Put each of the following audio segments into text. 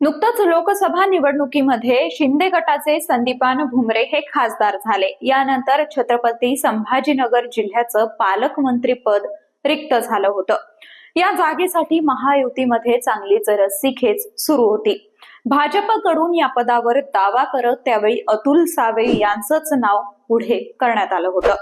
नुकतंच लोकसभा निवडणुकीमध्ये शिंदे गटाचे संदीपान भुमरे हे खासदार झाले. यानंतर छत्रपती संभाजीनगर जिल्ह्याचं पालकमंत्रीपद रिक्त झालं होतं. या जागेसाठी महायुतीमध्ये चांगलीच रस्सीखेच सुरू होती. भाजपकडून या पदावर दावा करत त्यावेळी अतुल सावे यांचंच नाव पुढे करण्यात आलं होतं.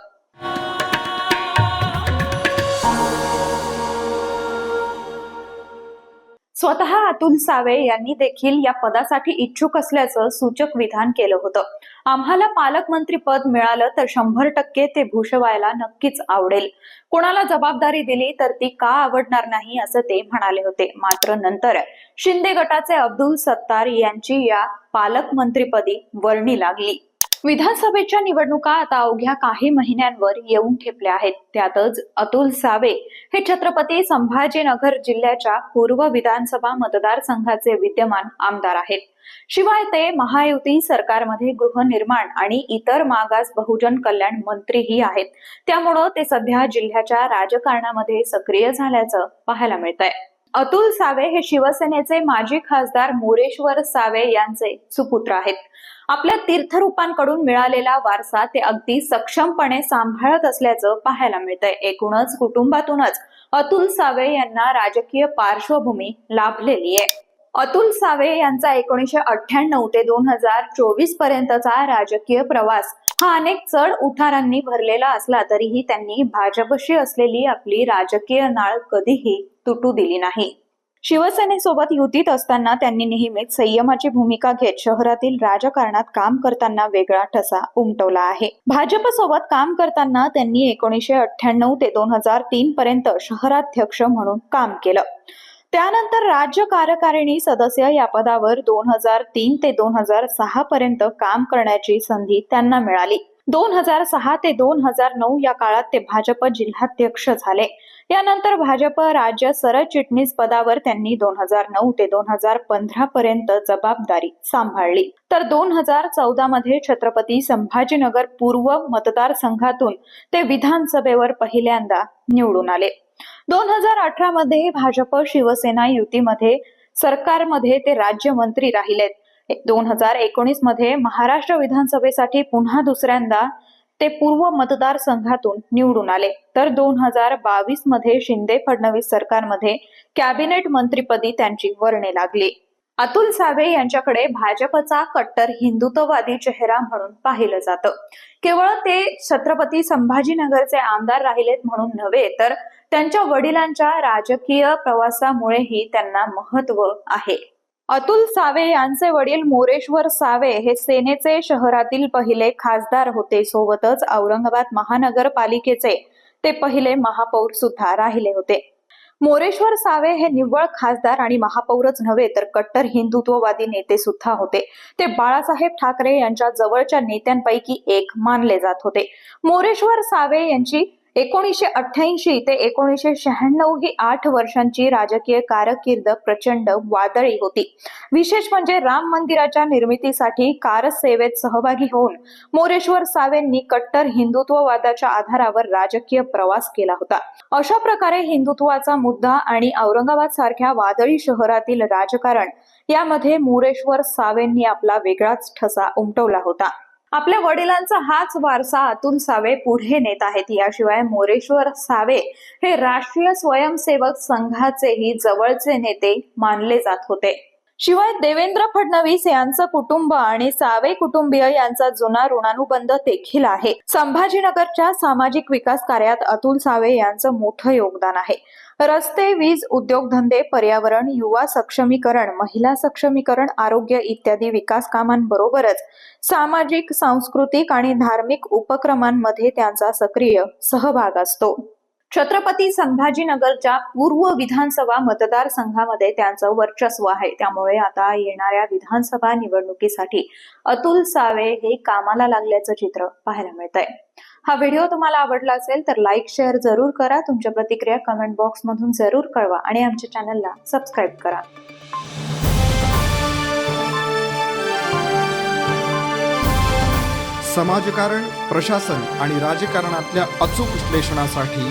स्वतः अतुल सावे यांनी देखील या पदासाठी इच्छुक असल्याचं सूचक विधान केलं होतं. आम्हाला पालकमंत्री पद मिळालं तर शंभर टक्के ते भूषवायला नक्कीच आवडेल. कोणाला जबाबदारी दिली तर ती का आवडणार नाही असं ते म्हणाले होते. मात्र नंतर शिंदे गटाचे अब्दुल सत्तार यांची या पालकमंत्रीपदी वर्णी लागली. विधानसभेच्या निवडणुका आता अवघ्या काही महिन्यांवर येऊन ठेपल्या आहेत. त्यातच अतुल सावे हे छत्रपती संभाजीनगर जिल्ह्याच्या पूर्व विधानसभा मतदारसंघाचे विद्यमान आमदार आहेत. शिवाय ते महायुती सरकारमध्ये गृहनिर्माण आणि इतर मागास बहुजन कल्याण मंत्रीही आहेत. त्यामुळं ते सध्या जिल्ह्याच्या राजकारणामध्ये सक्रिय झाल्याचं पाहायला मिळत आहे अतुल सावे हे शिवसेनेचे माजी खासदार मोरेश्वर सावे यांचे सुपुत्र आहेत. आपल्या तीर्थरूपांकडून मिळालेला वारसा ते अगदी सक्षमपणे सांभाळत असल्याचं पाहायला मिळतंय. एकूणच कुटुंबातूनच अतुल सावे यांना राजकीय पार्श्वभूमी लाभलेली आहे. अतुल सावे यांचा एकोणीशे अठ्ठ्याण्णव ते दोन हजार चोवीस पर्यंतचा राजकीय प्रवास. हा अनेक चढ उठारांनी भरलेला असला तरीही त्यांनी भाजपशी असलेली आपली राजकीय नाळ कधीही तुटू दिली नाही. शिवसेनेसोबत युतीत असताना त्यांनी नेहमीच संयमाची भूमिका घेत शहरातील राजकारणात काम करताना वेगळा ठसा उमटवला आहे. भाजपसोबत काम करताना त्यांनी एकोणीसशे अठ्ठ्याण्णव ते दोन हजार तीन पर्यंत शहराध्यक्ष म्हणून काम केलं. त्यानंतर राज्य कार्यकारिणी सदस्य या पदावर दोन हजार तीन ते दोन हजार सहा पर्यंत काम करण्याची संधी त्यांना मिळाली. दोन हजार सहा ते दोन हजार नऊ या काळात ते भाजप जिल्हाध्यक्ष झाले. यानंतर भाजप राज्य सरचिटणीस पदावर त्यांनी दोन हजार नऊ ते दोन हजार पंधरा पर्यंत जबाबदारी सांभाळली. तर दोन हजार चौदा मध्ये छत्रपती संभाजीनगर पूर्व मतदारसंघातून ते विधानसभेवर पहिल्यांदा निवडून आले. दोन हजार अठरा मध्ये भाजप शिवसेना युतीमध्ये सरकारमध्ये ते राज्यमंत्री राहिलेत. दोन हजार एकोणीसमध्ये महाराष्ट्र विधानसभेसाठी पुन्हा दुसऱ्यांदा ते पूर्व मतदारसंघातून निवडून आले. तर दोन हजार बावीसमध्ये शिंदे फडणवीस सरकारमध्ये कॅबिनेट मंत्रीपदी त्यांची वर्णे लागली. अतुल सावे यांच्याकडे भाजपचा कट्टर हिंदुत्ववादी चेहरा म्हणून पाहिलं जातं. केवळ ते छत्रपती संभाजीनगरचे आमदार राहिलेत म्हणून नव्हे तर त्यांच्या वडिलांच्या राजकीय प्रवासामुळेही त्यांना महत्त्व आहे. अतुल सावे यांचे वडील मोरेश्वर सावे हे सेनेचे शहरातील पहिले खासदार होते. सोबतच औरंगाबाद महानगरपालिकेचे ते पहिले महापौर सुद्धा राहिले होते. मोरेश्वर सावे हे निव्वळ खासदार आणि महापौरच नव्हे तर कट्टर हिंदुत्ववादी नेते सुद्धा होते. ते बाळासाहेब ठाकरे यांच्या जवळच्या नेत्यांपैकी एक मानले जात होते. मोरेश्वर सावे यांची एकोणीसशे अठ्ठ्याऐंशी ते एकोणीसशे शहाण्णव ही आठ वर्षांची राजकीय कारकीर्द प्रचंड वादळी होती. विशेष म्हणजे राम मंदिराच्या निर्मितीसाठी कारसेवेत सहभागी होऊन मोरेश्वर सावेंनी कट्टर हिंदुत्ववादाच्या आधारावर राजकीय प्रवास केला होता. अशा प्रकारे हिंदुत्वाचा मुद्दा आणि औरंगाबाद सारख्या वादळी शहरातील राजकारण यामध्ये मोरेश्वर सावेंनी आपला वेगळाच ठसा उमटवला होता. आपल्या वडिलांचा हाच वारसा अतुल सावे पुढे नेत आहेत. याशिवाय मोरेश्वर सावे हे राष्ट्रीय स्वयंसेवक संघाचेही जवळचे नेते मानले जात होते. शिवाय देवेंद्र फडणवीस यांचं कुटुंब आणि सावे कुटुंबीय यांचा जुना ऋणानुबंध देखील आहे. संभाजीनगरच्या सामाजिक विकास कार्यात अतुल सावे यांचं मोठं योगदान आहे. रस्ते वीज उद्योगधंदे पर्यावरण युवा सक्षमीकरण महिला सक्षमीकरण आरोग्य इत्यादी विकास कामांबरोबरच सामाजिक सांस्कृतिक आणि धार्मिक उपक्रमांमध्ये त्यांचा सक्रिय सहभाग असतो. छत्रपती संभाजीनगरच्या पूर्व विधानसभा मतदारसंघामध्ये त्यांचं वर्चस्व आहे. त्यामुळे आता येणाऱ्या विधानसभा निवडणुकीसाठी अतुल सावे हे कामाला लागल्याचं चित्र पाहायला मिळत आहे हा व्हिडिओ तुम्हाला आवडला असेल तर लाईक शेअर जरूर करा. तुमच्या प्रतिक्रिया कमेंट बॉक्स मधून जरूर कळवा आणि आमच्या चॅनलला सबस्क्राईब करा. समाजकारण प्रशासन आणि राजकारणातल्या अचूक विश्लेषणासाठी